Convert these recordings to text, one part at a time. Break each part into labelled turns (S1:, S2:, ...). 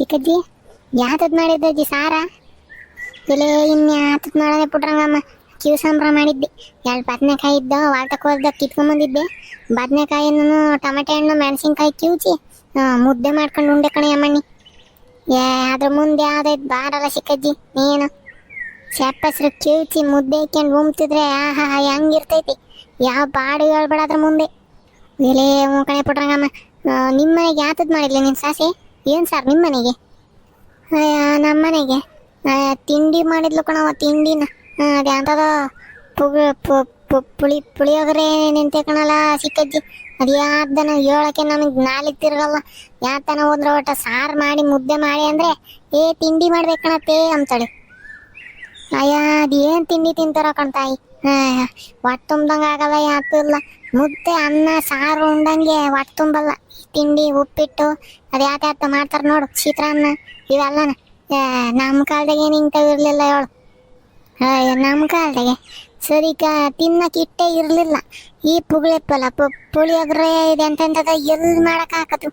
S1: ಸಿಕ್ಕಜ್ಜಿ ಯಾತದ್ ಮಾಡಿದ್ದ ಅಜ್ಜಿ ಸಾರ? ಇಲ್ಲೇ ಇನ್ಯಾತದ್ ಮಾಡದೆ ಪುಟ್ರಂಗಮ್ಮ. ಕ್ಯೂ ಸಾಂಬ್ರ ಮಾಡಿದ್ದೆ. ಎರಡು ಬದನೆಕಾಯಿ ಇದ್ದ ವಾಲ್ಟಕ್ಕೆ ಹೋದ ಕಿತ್ಕೊಂಬಂದಿದ್ದೆ. ಬದನೆಕಾಯಿನೂ ಟೊಮೆಟೊ ಹಣ್ಣು ಮೆಣಸಿನ್ಕಾಯಿ ಕಿವುಚಿ ಆ, ಮುದ್ದೆ ಮಾಡ್ಕೊಂಡು ಉಂಡೆ ಕಣೆ ಅಮ್ಮಣ್ಣಿ. ಏ ಅದ್ರ ಮುಂದೆ ಯಾವ್ದಾಯ್ತು ಬಾರಲ್ಲ ಸಿಕ್ಕಜ್ಜಿ ನೀನು. ಸೆಪ್ಪಸ್ರು ಕಿವುಚಿ ಮುದ್ದೆ ಹಾಕ್ಯಂಡು ಉಮ್ತಿದ್ರೆ ಆಹಾ ಹೆಂಗಿರ್ತೈತಿ. ಯಾವ ಬಾಡು ಹೇಳ್ಬೇಡ ಅದ್ರ ಮುಂದೆ. ಇಲ್ಲೇ ಕಣೆ ಪುಟ್ರಂಗಮ್ಮ. ನಿಮ್ಮ ಮನೆಗೆ ಯಾತದ್ ಮಾಡಿಲ್ಲ ನಿನ್ನ ಸಾಸೆ? ಏನು ಸರ್ ನಿಮ್ಮ ಮನೆಗೆ ನಮ್ಮ ಮನೆಗೆ ತಿಂಡಿ ಮಾಡಿದ್ಲು ಕಣವ ತಿಂಡಿನ. ಅದ್ಯಾಂತದ ಪುಗ ಪುಳಿ, ಪುಳಿಯೋಗರೆ ನಿಂತೆ ಕಣಲ್ಲ, ಸಿಕ್ಕಜ್ಜಿ. ಅದು ಯಾವ್ದನ ಹೇಳಕ್ಕೆ ನಮಗೆ ನಾಲಿಗೆ ತಿರ್ಗಲ್ಲ ಯಾತನ ಹೋದ್ರ ಒಟ್ಟ ಸಾರು ಮಾಡಿ ಮುದ್ದೆ ಮಾಡಿ ಅಂದ್ರೆ, ಏ, ತಿಂಡಿ ಮಾಡ್ಬೇಕು ಅಂತಳಿ ಅಂತಾಳೆ. ಅಯ್ಯ ಏನ್ ತಿಂಡಿ ತಿಂತಾರ ಕಣ್ತಾಯಿ ಹೊಟ್ಟೆ ತುಂಬ್ದಂಗೆ ಆಗಲ್ಲ, ಯಾತು ಮುದ್ದೆ ಅನ್ನ ಸಾರು ಉಂಡಂಗೆ ಹೊಟ್ಟೆ ತುಂಬಲ್ಲ. ತಿಂಡಿ ಉಪ್ಪಿಟ್ಟು ಅದು ಯಾತ ಮಾಡ್ತಾರ ನೋಡು ಚಿತ್ರಾನ್ನ ಇವೆಲ್ಲನ. ಏ, ನಮ್ಮ ಕಾಲದಾಗ ಏನು ಇಂಥವು ಇರಲಿಲ್ಲ ಹೇಳು ನಮ್ಮ ಕಾಲದಾಗೆ. ಸರಿಕ ತಿನ್ನಕ್ಕೆ ಇಟ್ಟೇ ಇರಲಿಲ್ಲ. ಈ ಪುಗಳಿಪ್ಪಲ್ಲ ಪುಳಿಯೋಗರೆ ಇದೆ ಅಂತಂದದ ಎಲ್ಲಿ ಹಾಕದು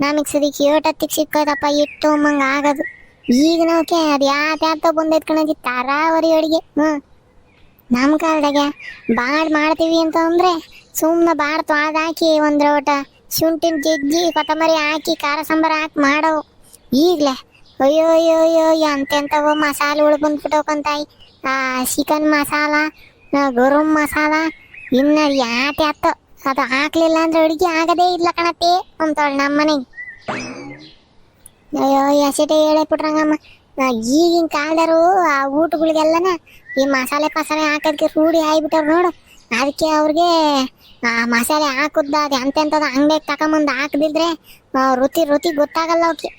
S1: ನಮಗೆ ಸರಿ ಏಟತ್ತಿಗೆ ಸಿಕ್ಕೋದಪ್ಪ ಇಟ್ಟು ಮಂಗ ಆಗದು. ಈಗ ನೋಕೆ ಅದು ಯಾವ್ದು ಯಾತ ಬಂದೈತ್ ಕಣಜಿ ತರಾವರಿ ಅಡುಗೆ ಹ್ಞೂ ನಮ್ಮ ಕಾಲ್ದಾಗ ಬಾಡ್ ಮಾಡ್ತೀವಿ ಅಂತ ಅಂದ್ರೆ ಸುಮ್ಮನೆ ಬಾಡ್ ತೊಳೆದು ಹಾಕಿ ಒಂದ್ರ ರೋಟ ಶುಂಠಿನ ಜಜ್ಜಿ ಕೊತ್ತಂಬರಿ ಹಾಕಿ ಖಾರ ಸಾಂಬಾರು ಹಾಕಿ ಮಾಡವು. ಈಗಲೇ ಅಯ್ಯೋ ಅಯ್ಯೋ ಅಯ್ಯೋ ಎಂತೆಂಥವು ಉಳ್ ಬಂದ್ಬಿಟ್ಟೋಕಂತಾಯಿ ಆ ಚಿಕನ್ ಮಸಾಲ ಗರಂ ಮಸಾಲ, ಇನ್ನು ಯಾತೆ ಅತ್ತ? ಅದು ಹಾಕ್ಲಿಲ್ಲ ಅಂದ್ರೆ ಅಡುಗೆ ಆಗದೇ ಇಲ್ಲ ಕಣತ್ತೆ ಅಂತವಳು ನಮ್ಮ ಮನೆಗೆ ಅಯ್ಯೋ ಎಸೆಟೇ ಹೇಳೇ ಬಿಟ್ರಂಗಮ್ಮ ಈಗಿನ ಕಾಲದರು ಆ ಊಟಗಳಿಗೆಲ್ಲನ ಈ ಮಸಾಲೆ ಪಸಾಲೆ ಹಾಕೋದಕ್ಕೆ ರೂಢಿ ಆಗಿಬಿಟ್ಟವ್ರು ನೋಡು. ಅದಕ್ಕೆ ಅವ್ರಿಗೆ, ಆ ಮಸಾಲೆ ಹಾಕುದ್ದ ಅದು ಎಂತೆಂಥದ್ದು ಅಂಗಡಿಗೆ ತಗೊಂಬಂದು ಹಾಕದಿದ್ರೆ ರುಚಿ ರುಚಿ ಗೊತ್ತಾಗಲ್ಲ ಅವಕ್ಕೆ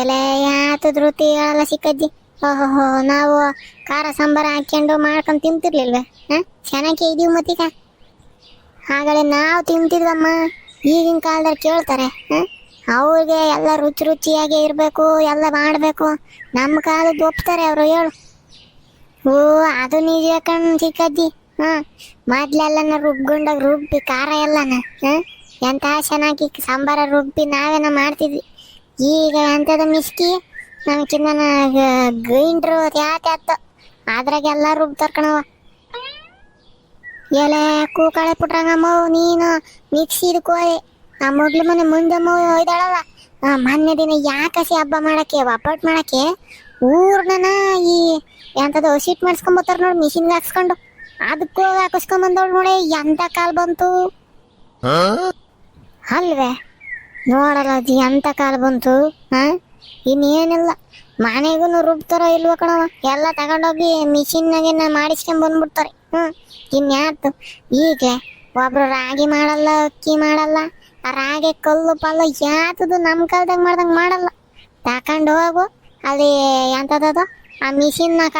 S1: ಎಲೆ ಯಾತದ ರುಚಿ ಹೇಳಲ್ಲ ಸಿಕ್ಕಜ್ಜಿ. ಓಹೋ ನಾವು ಖಾರ, ಸಾಂಬಾರು ಹಾಕ್ಕೊಂಡು ಮಾಡ್ಕೊಂಡು ತಿಂತಿರ್ಲಿಲ್ವೇ? ಹಾಂ? ಚೆನ್ನಾಗಿ ಇದೀವಿ ಮತ್ತೀಗ? ಹಾಗಾದ್ರೆ ನಾವು ತಿಂತಿದ್ವಮ್ಮ. ಈಗಿನ ಕಾಲದಲ್ಲಿ ಕೇಳ್ತಾರೆ, ಹಾಂ? ಅವ್ರಿಗೆ ಎಲ್ಲ ರುಚಿ ರುಚಿಯಾಗಿ ಇರಬೇಕು, ಎಲ್ಲ ಮಾಡಬೇಕು. ನಮ್ಮ ಕಾಲದ ಒಪ್ತಾರೆ ಅವರು, ಹೇಳು. ಓ, ಅದು ನಿಜ ಕಣ್ ಚಿಕ್ಕಜ್ಜಿ ಹಾಂ, ಮೊದ್ಲೆಲ್ಲನ ರುಬ್ಕೊಂಡಾಗ ರುಬ್ಬಿ, ಖಾರ ಎಲ್ಲನ, ಹ? ಎಂತ ಚೆನ್ನಾಗಿ ಸಾಂಬಾರ ರುಬ್ಬಿ ನಾವೇನ ಮಾಡ್ತಿದ್ವಿ. ಈಗ ಎಂಥದ ಮಿಸ್ಕಿ? ನಮ್ಕಿನ್ನ ಗ್ರೈಂಡ್ರು ಯಾಕೆ ಆತ ಅದ್ರಾಗೆಲ್ಲ ರುಬ್ತಾರ ಕಣವ ಎಲೆ ಕೂಕಳೆ ಪುಟ್ರಂಗಮ್ಮ ನೀನು ಮಿಕ್ಸಿದು ಕೋಳಿ. ಆ ಮೊದ್ಲು ಮನೆ ಮುಂದಮ್ಮ ಒಯ್ದಾಳವ ಮೊನ್ನೆ ದಿನ ಯಾಕಸಿ ಹಬ್ಬ ಮಾಡಕ್ಕೆ ಒಬ್ಬಟ್ಟು ಮಾಡಕ್ಕೆ ಊರ್ನ ಈ ಎಂಥದ್ದು ಶೀಟ್ ಮಾಡಿಸ್ಕೊಂಬತ್ತಾರ ನೋಡಿ ಮಿಷಿನ್ಗೆ ಹಾಕ್ಸ್ಕೊಂಡು. ಅದಕ್ಕೂ ಹಾಕಿಸ್ಕೊಂಬಂದವಳು ನೋಡಿ ಎಂಥ ಕಾಲ್ ಬಂತು? ಅಲ್ವೇ? ನೋಡಲ್ಲ ಅದು ಎಂಥ ಕಾಲ ಬಂತು ಹಾ? ಇನ್ನೇನಿಲ್ಲ. ಮನೆಗೂ ರುಬ್ತಾರೋ ಇಲ್ವೋ ಕಣವ ಎಲ್ಲ ತಗೊಂಡೋಗಿ ಮಿಷಿನ್ನಾಗೆ ಮಾಡಿಸ್ಕೊಂಡ್ ಬಂದ್ಬಿಡ್ತಾರೆ. ಹ್ಮ್ ಇನ್ಯಾತು ಈಗ ಒಬ್ರು ರಾಗಿ ಮಾಡಲ್ಲ ಅಕ್ಕಿ ಮಾಡಲ್ಲ ಆ ರಾಗಿ ಕಲ್ಲು ಪಲ್ಲು ಯಾತದು ನಮ್ಮ ಕಾಲದಾಗ ಮಾಡ್ದಂಗೆ ಮಾಡಲ್ಲ. ತಕೊಂಡು ಹೋಗು ಅಲ್ಲಿ ಎಂಥದ್ದು ಆ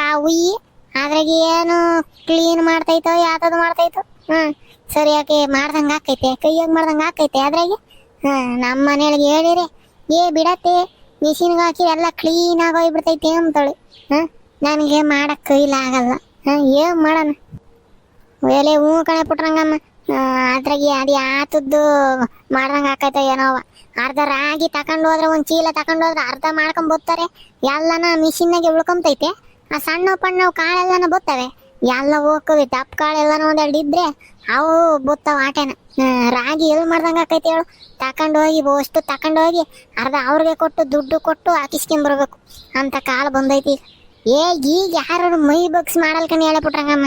S1: ಆ ಉಯ್ಯಿ ಅದ್ರಾಗ ಏನು ಕ್ಲೀನ್ ಮಾಡ್ತೈತೋ ಯಾತದು ಮಾಡ್ತೈತೋ, ಹ್ಮ್. ಸರಿಯಾಗಿ ಮಾಡ್ದಂಗೆ ಆಕೈತೆ, ಕೈಯಾಗ ಮಾಡ್ದಂಗೆ ಆಕೈತೆ ಅದ್ರಾಗೆ? ಹಾಂ ನಮ್ಮ ಮನೆಯೊಳಗೆ ಹೇಳಿರಿ, ಏ ಬಿಡತ್ತೆ ಮಿಷಿನ್ಗೆ ಹಾಕಿ ಎಲ್ಲ ಕ್ಲೀನ್ ಹೋಗ್ಬಿಡ್ತೈತೆ ಅಂತಾಳೆ. ಹಾಂ ನನಗೆ ಮಾಡಕ್ಕೆ ಕೈಲಾಗಲ್ಲ ಹಾಂ ಏನು ಮಾಡೋಣ? ಎಲೆ ಹೂ ಕಣೆ ಪುಟ್ರಂಗಮ್ಮ ಅದ್ರಾಗೆ ಅದು ಯಾತದ್ದು ಮಾಡ್ದಂಗೆ ಆಕೈತೆ ಏನೋ ಅವ. ಅರ್ಧ ರಾಗಿ ತಕೊಂಡು ಹೋದ್ರೆ, ಒಂದು ಚೀಲ ತಕೊಂಡು ಹೋದ್ರೆ ಅರ್ಧ ಮಾಡ್ಕೊಂಡ್ ಬರ್ತಾರೆ ಎಲ್ಲನ ಮಿಷಿನ್ನಾಗೆ ಉಳ್ಕೊಂತೈತೆ. ಆ ಸಣ್ಣ ಪಣ್ಣವು ಕಾಳೆಲ್ಲನ ಬತ್ತವೆ. ಎಲ್ಲ ಹೋಗ್ಕವಿ ದಪ್ಪ ಕಾಳೆಲ್ಲನ ಒಂದೆರಡು ಇದ್ರೆ ಅವು ಬತ್ತಾವ ಆಟೇನ. ರಾಗಿ ಎಲ್ಲಿ ಮಾಡ್ದಂಗೆ ಆಕೈತೆ ಹೇಳು. ತಕೊಂಡು ಹೋಗಿ, ಅಷ್ಟು ತಕೊಂಡು ಹೋಗಿ ಅರ್ಧ ಅವ್ರಿಗೆ ಕೊಟ್ಟು, ದುಡ್ಡು ಕೊಟ್ಟು ಹಾಕಿಸ್ಕೊಂಬರ್ಬೇಕು ಅಂತ ಕಾಲ ಬಂದೈತಿ. ಏ, ಈಗ ಯಾರು ಮೈ ಬಗ್ಸ್ ಮಾಡಲ್ ಹೇಳಬಿಟ್ರಂಗಮ್ಮ.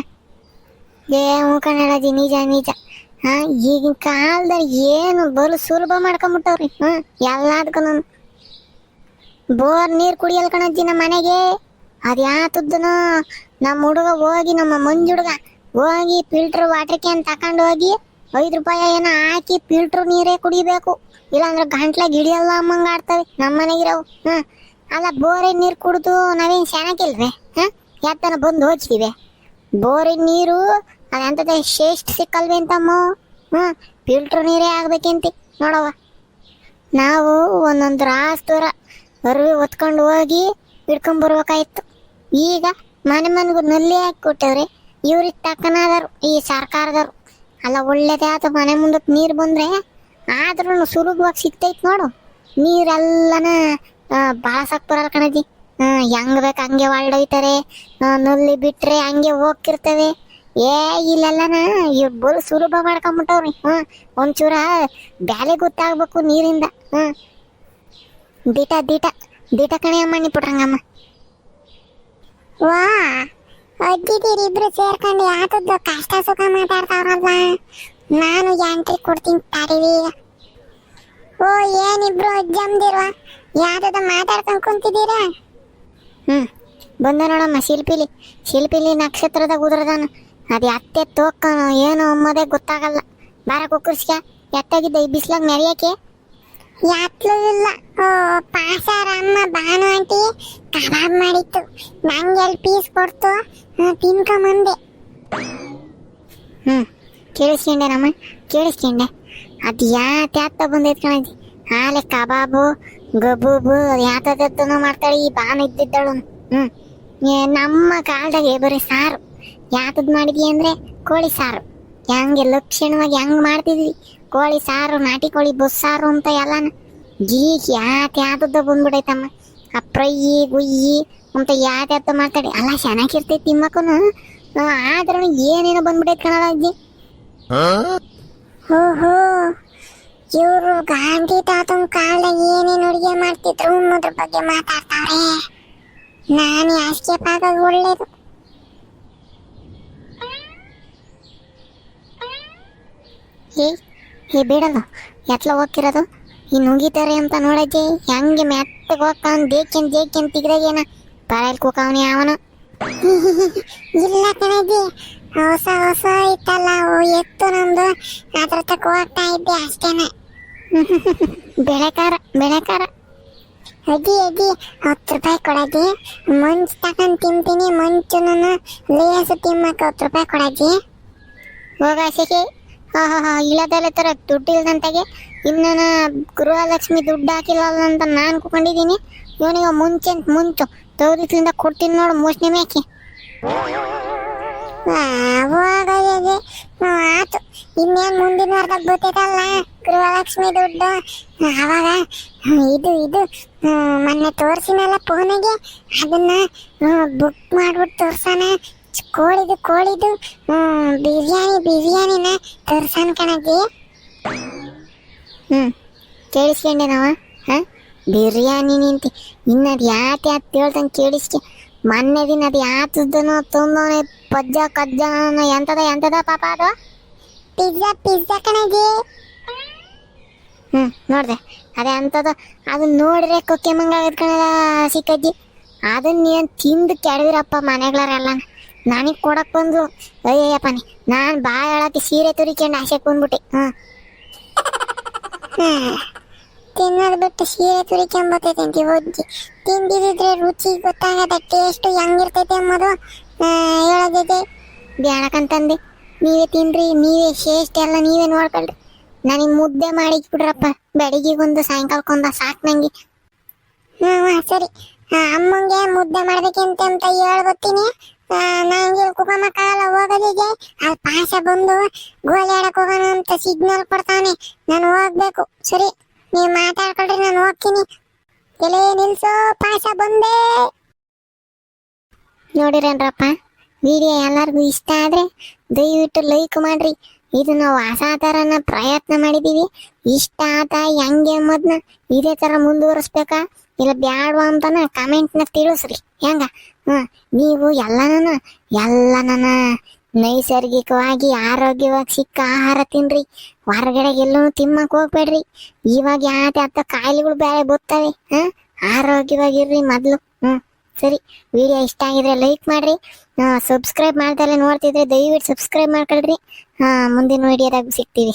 S1: ಏ, ಹ್ಞೂ ಕಣಜಿ ನಿಜ ನಿಜ. ಹಾ, ಈಗಿನ ಕಾಲದಲ್ಲಿ ಏನು ಬಲು ಸುಲಭ ಮಾಡ್ಕೊಂಬಿಟ್ಟವ್ರಿ. ಹ್ಮ್ ಎಲ್ಲದಕ್ಕೂ ಬೋರ್ ನೀರು ಕುಡಿಯಲ್ ಕಣಜ್ಜಿ ನಮ್ಮ ಮನೆಗೆ. ಅದು ಯಾತದ್ದನೋ ನಮ್ಮ ಹುಡುಗ ಹೋಗಿ ನಮ್ಮ ಮಂಜು ಹುಡುಗ ಹೋಗಿ ಫಿಲ್ಟರ್ ವಾಟರ್ ಕ್ಯಾನ್ ತಕೊಂಡು ಹೋಗಿ ಐದು ರೂಪಾಯಿ ಏನೋ ಹಾಕಿ ಫಿಲ್ಟರ್ ನೀರೇ ಕುಡಿಬೇಕು. ಇಲ್ಲಾಂದ್ರೆ ಗಂಟ್ಲಾಗ ಹಿಡಿಯಲ್ಲ ಅಮ್ಮಂಗ ಆಡ್ತವೆ ನಮ್ಮ ಮನೆಗಿರವು. ಹ್ಮ್, ಅಲ್ಲ ಬೋರಿನ ನೀರು ಕುಡಿದು ನಾವೇನು ಚೆನ್ನಾಗಿಲ್ವೇ ಹಾಂ ಯಾತನ ಬಂದು ಹೋಗ್ತೀವಿ ಬೋರಿನ ನೀರು ಅದಂತದ ಶ್ರೇಷ್ಠ ಸಿಕ್ಕಲ್ವಿ ಅಂತಮ್ಮ? ಹ್ಞೂ ಫಿಲ್ಟರ್ ನೀರೇ ಆಗ್ಬೇಕಂತಿ. ನೋಡವ್ವ. ನಾವು ಒಂದೊಂದು ರಾಸ್ ದೂರ ಅರಿವಿ ಹೊತ್ಕೊಂಡು ಹೋಗಿ ಹಿಡ್ಕೊಂಡ್ ಬರ್ಬೇಕಾಯ್ತು ಈಗ ಮನೆ ಮನೆಗೂ ನಲ್ಲಿ ಹಾಕಿ ಕೊಟ್ಟವ್ರಿ ಇವ್ರಿಗೆ ತಕ್ಕನಾದರು ಈ ಸರ್ಕಾರದವರು. ಅಲ್ಲ, ಒಳ್ಳೇದೇ ಮನೆ ಮುಂದಕ್ಕೆ ನೀರು ಬಂದ್ರೆ ಆದ್ರೂ ಸುಲಭವಾಗಿ ಸಿಗ್ತೈತೆ ನೋಡು. ನೀರೆಲ್ಲನ ಬಾಳಸಕ್ ಬರಲ್ಲ ಕಣಜಿ ಹೆಂಗ್ ಬೇಕು ಹಂಗೆ ಹೊಲ್ಡೊಯ್ತಾರೆ ನಲ್ಲಿ ಬಿಟ್ರೆ ಹಂಗೆ ಹೋಗ್ತಿರ್ತವೆ. ಏ ಇಲ್ಲಲ್ಲನ ಇಬ್ಬರು ಬಲ್ ಸುಲಭ ಮಾಡ್ಕೊಂಬಿಟ್ಟವ್ರಿ. ಹ್ಞೂ ಒಂಚೂರ ಬ್ಯಾಲೆ ಗೊತ್ತಾಗ್ಬೇಕು ನೀರಿಂದ. ಹ್ಮ್ ದಿಟ ದೀಟ ದಿಟ ಕಣೆ ಅಮ್ಮ ನೀ ಪುಟ್ರಂಗಮ್ಮ. ವಾ ಅಜ್ಜಿದೀರಿ ಇಬ್ರು ಸೇರ್ಕೊಂಡು ಯಾತದ್ದು ಕಷ್ಟ ಸುಖ ಮಾತಾಡ್ತಾವ್ರಲ್ಲ ನಾನು ಯಾಂಟ್ರಿ ಕೊಡ್ತೀನಿ ತಾರೀವಿ ಓ ಏನಿಬ್ರು ಅಜ್ಜಮ್ದಿರುವ ಯಾವ್ದದ ಮಾತಾಡ್ಕೊಂಡು ಕುಂತಿದ್ದೀರಾ? ಹ್ಞೂ ಬಂದ ನೋಡಮ್ಮ ಶಿಲ್ಪಿಲಿ. ಶಿಲ್ಪಿಲಿ ನಕ್ಷತ್ರದಾಗ ಉದ್ರದಾನ. ಅದು ಅತ್ತೆ ತೋಕ್ಕನು ಏನು ಅಮ್ಮದೇ ಗೊತ್ತಾಗಲ್ಲ. ಬಾರ ಕುಕ್ಕರ್ಸ್ಕ ಎತ್ತಾಗಿದ್ದ ಈ ಬಿಸ್ಲಾಗ ನೆರೆಯಕ್ಕೆ ಯಾತ್ಲೂ ಇಲ್ಲ ಓ ಪಾಸಾರಮ್ಮ ಬಾನು ಆಂಟಿ ಕಬಾಬ್ ಮಾಡಿತ್ತು. ನಂಗೆ ಎಲ್ಲಿ ಪೀಸ್ ಕೊಡ್ತು. ತಿನ್ಕೊಂಬಂದೆ ಹ್ಞೂ ಕೇಳಿಸ್ಕೊಂಡೆ ನಮ್ಮ ಕೇಳಿಸ್ಕೊಂಡೆ. ಅದು ಯಾತ ಯಾತ ಬಂದೈತೆ ಕಣಜಿ. ಹಾಲೆ ಕಬಾಬು ಗಬೂಬು ಯಾತದತ್ತನೂ ಮಾಡ್ತಾಳೆ ಈ ಬಾನು ಇದ್ದಿದ್ದಳು. ಹ್ಞೂ ನಮ್ಮ ಕಾಲದಾಗೆ ಬರೀ ಸಾರು. ಯಾತದ್ ಮಾಡಿದ್ವಿ ಅಂದ್ರೆ ಕೋಳಿ ಸಾರು. ಹೆಂಗೆ ಲಕ್ಷಣವಾಗಿ ಹೆಂಗ್ ಮಾಡ್ತಿದ್ವಿ. ಕೋಳಿ ಸಾರು ನಾಟಿ ಕೋಳಿ ಬಸ್ಸಾರು ಅಂತ ಎಲ್ಲಾನ ಗೀಕ್ ಯಾತ ಯಾತದ್ದ ಬಂದ್ಬಿಡೈತಮ್ಮ. ಆ ಗುಯ್ಯಿ ಅಂತ ಯಾತ ಯಾತ ಮಾಡ್ತಾಳೆ. ಅಲ್ಲ ಚೆನ್ನಾಗಿರ್ತೈತಿ ತಿಮ್ಮಕ್ಕನು. ಆದ್ರೂ ಏನೇನೋ ಬಂದ್ಬಿಡೈತೆ ಕಣಲ್ಲ ಅಜ್ಜಿ. ಹೋ? ಇವರು ಗಾಂಧಿ ತಾತನ ಕಾಲದಾಗ ಏನೇನು ಅಡುಗೆ ಮಾಡ್ತಿದ್ರು ಅನ್ನೋದ್ರ ಬಗ್ಗೆ ಮಾತಾಡ್ತಾವ್ರೆ ನಾನು ಆಶ್ಚರ್ಯ ಆಗೋದು ಒಳ್ಳೇದು ಹೇ ಹೇ ಬಿಡಲ್ಲ ಎತ್ಲ ಹೋಗ್ತಿರೋದು? ಈ ನುಂಗಿತಾರೆ ಅಂತ ನೋಡಜ್ಜಿ ಹೆಂಗೆ ಮೆತ್ತಗೆ ಹೋಗ್ತಾನ? ದೇಕೆನ್ ದೇಕೆನ್ ತಿಗ್ರಾಗೇನ ಬರಲ್ ಕೂಕವನಿ ಅವನು ಇಲ್ಲ ಕಣಜ್ಜಿ ಹೊಸ ಹೊಸ ಇತ್ತಲ್ಲ ಓ ಎತ್ತು ನಮ್ದು. ಅದ್ರ ತಕ್ಕ ಹೋಗ್ತಾ ಇದ್ದೆ ಅಷ್ಟೇನೆ. ಬೆಳೆಕಾರ ಬೆಳೆಕಾರ. ಅಜ್ಜಿ ಅಜ್ಜಿ ಹತ್ತು ರೂಪಾಯಿ ಕೊಡಜ್ಜಿ. ಮಂಚು ತಕೊಂಡ್ ತಿಂತೀನಿ ಮಂಚು ನಾನು ಲೇಸು ತಿಮ್ಮಕ್ಕೆ ಹತ್ತು ರೂಪಾಯಿ ಕೊಡಜ್ಜಿ. ಹೋಗ ಸಿಹಿ ಹಾ ಹಾ ಹಾ, ಇಲ್ಲದಲ್ಲ ತರ ದುಡ್ಡು ಇನ್ನ ಗೃಹಲಕ್ಷ್ಮಿ ದುಡ್ಡು ಹಾಕಿಲ್ಲ ಅಂತ ನಾನು ಕುಕೊಂಡಿದ್ದೀನಿ ಇವನಿಗೆ ಮುಂಚೆ ಮುಂಚು ತೌರಿಸ್ಲಿಂದ ಕೊಡ್ತೀನಿ ನೋಡು ಮೋಸ್ಟ್ನಿ ಮೇಕೆ. ಹೋಗದೆ ಆತು. ಇನ್ನೇನು ಮುಂದಿನ ವಾರದಾಗ ಬರ್ತೈತಲ್ಲ ಗೃಹಲಕ್ಷ್ಮಿ ದುಡ್ಡು? ಆವಾಗ ಇದು ಇದು ಮೊನ್ನೆ ತೋರಿಸಿನಲ್ಲ ಫೋನಿಗೆ ಅದನ್ನ ಬುಕ್ ಮಾಡ್ಬಿಟ್ಟು ತೋರ್ಸೋಣ. ಕೋಳಿದು ಕೋಳಿದು. ಬಿರಿಯಾನಿ, ಬಿರಿಯಾನಿನ ತರ್ಸಾನ್ ಕಣಜ್ಜಿ. ಹ್ಞೂ ಕೇಳಿಸ್ಕೊಂಡೆ ನಾವ, ಹಾಂ? ಬಿರಿಯಾನಿ ನಿಂತಿ ಇನ್ನದು ಯಾತ ಯಾತ ಹೇಳ್ದಂಗೆ ಕೇಳಿಸ್ಕೆ. ಮೊನ್ನೆ ದಿನ ಅದು ಯಾತದನೋ ತುಂಬನೇ ಪಜ್ಜ, ಕಜ್ಜ ಎಂಥದ ಎಂತದ ಎಂತದ ಪಾಪ ಅದು? ಪಿಜ್ಜಾ ಪಿಜ್ಜಾ ಕಣಗೆ ಹ್ಞೂ ನೋಡಿದೆ. ಅದೇ ಅಂತದ ಅದನ್ನ ನೋಡ್ರೆ ಕೊಕ್ಕೆ ಮಂಗಾಗದ ಕಣದ ಸಿಕ್ಕಜ್ಜಿ. ಅದನ್ನ ನೀನು ತಿಂದು ಕೆಡದಿರಪ್ಪ ಮನೆಗಳರೆಲ್ಲ. ನನಗೆ ಕೊಡಕ್ ಬಂದು ಅಯ್ಯಪ್ಪನೇ ನಾನು ಬಾಳ ಹೇಳಕ್ಕೆ ಸೀರೆ ತುರಿಕೊಂಡು ಆಸೆಗೆ ಬಂದ್ಬಿಟ್ಟೆ ಹಾಂ. ತಿನ್ನೋದು ಬಿಟ್ಟು ಸೀರೆ ತುರಿಕೊಂಬತ್ತೈತೆ ಅಂತ ಒಜ್ಜಿ. ತಿಂದಿದ್ರೆ ರುಚಿ ಗೊತ್ತಾಗದ ಟೇಸ್ಟ್ ಹೆಂಗಿರ್ತೈತೆ ಅಂಬೋದು ಹೇಳೋದೈತೆ ಬ್ಯಾಡಕಂತಂದೆ ನೀವೇ ತಿನ್ರಿ, ನೀವೇ ಶ್ರೇಷ್ಠ ಎಲ್ಲ ನೀವೇ ನೋಡ್ಕೊಳ್ರಿ. ನನಗೆ ಮುದ್ದೆ ಮಾಡಿ ಬಿಡ್ರಪ್ಪ ಬೆಳಿಗ್ಗೆಗೊಂದು, ಸಾಯಂಕಾಲಕ್ಕೊಂದು, ಸಾಕು ನಂಗೆ. ಹ್ಞೂ ಸರಿ. ಅಮ್ಮಂಗೆ ಮುದ್ದೆ ಮಾಡ್ಬೇಕಂತ ಅಂತ ಹೇಳ್ಬತ್ತೀನಿ ನಂಗೆ ಕಾಲ ಹೋಗೋದಿಗೆ ಅಲ್ಲಿ ಪಾಶ ಬಂದು ಗೋಲಿ ಆಡಕ್ ಹೋಗೋಣ ಅಂತ ಸಿಗ್ನಲ್ ಕೊಡ್ತಾನೆ. ನಾನು ಹೋಗ್ಬೇಕು. ಸರಿ, ನೀವು ಮಾತಾಡ್ಕೊಳ್ರಿ, ನಾನು ಹೋಗ್ತೀನಿ. ಎಲೆ ನಿಲ್ಸೋ, ಪಾಶ ಬಂದೆ. ನೋಡಿರೇನ್ರಪ್ಪ ವಿಡಿಯೋ ಎಲ್ಲರಿಗೂ ಇಷ್ಟ ಆದ್ರೆ ದಯವಿಟ್ಟು ಲೈಕ್ ಮಾಡ್ರಿ. ಇದು ನಾವು ಹೊಸ ಥರನ ಪ್ರಯತ್ನ ಮಾಡಿದೀವಿ. ಇಷ್ಟ ಆತ ಹೆಂಗೆ ಎಂಬುದನ್ನ ಇದೇ ಥರ ಮುಂದುವರಿಸ್ಬೇಕಾ? ಇಲ್ಲ ಬ್ಯಾಡ್ವಾ ಅಂತನ ಕಮೆಂಟ್ನ ತಿಳಿಸ್ರಿ. ಹೆಂಗ? ಹ್ಮ್. ನೀವು ಎಲ್ಲಾನು ಎಲ್ಲಾನ ನೈಸರ್ಗಿಕವಾಗಿ ಆರೋಗ್ಯವಾಗಿ ಸಿಕ್ಕ ಆಹಾರ ತಿನ್ರಿ. ಹೊರಗಡೆ ಎಲ್ಲೂ ತಿಮ್ಮಕ್ ಹೋಗ್ಬೇಡ್ರಿ. ಇವಾಗ ಯಾವ್ದೇ ಅತ್ತ ಕಾಯಿಲೆಗಳು ಬೇರೆ ಬರ್ತವೆ ಹಾ ಆರೋಗ್ಯವಾಗಿರ್ರಿ ಮೊದಲು, ಹ್ಮ್. ಸರಿ ವಿಡಿಯೋ ಇಷ್ಟ ಆಗಿದ್ರೆ ಲೈಕ್ ಮಾಡ್ರಿ. ಸಬ್ಸ್ಕ್ರೈಬ್ ಮಾಡ್ದಲ್ಲೇ ನೋಡ್ತಿದ್ರೆ ದಯವಿಟ್ಟು ಸಬ್ಸ್ಕ್ರೈಬ್ ಮಾಡ್ಕೊಳ್ರಿ. ಹಾ, ಮುಂದಿನ ವಿಡಿಯೋದಾಗ ಸಿಗ್ತೀವಿ.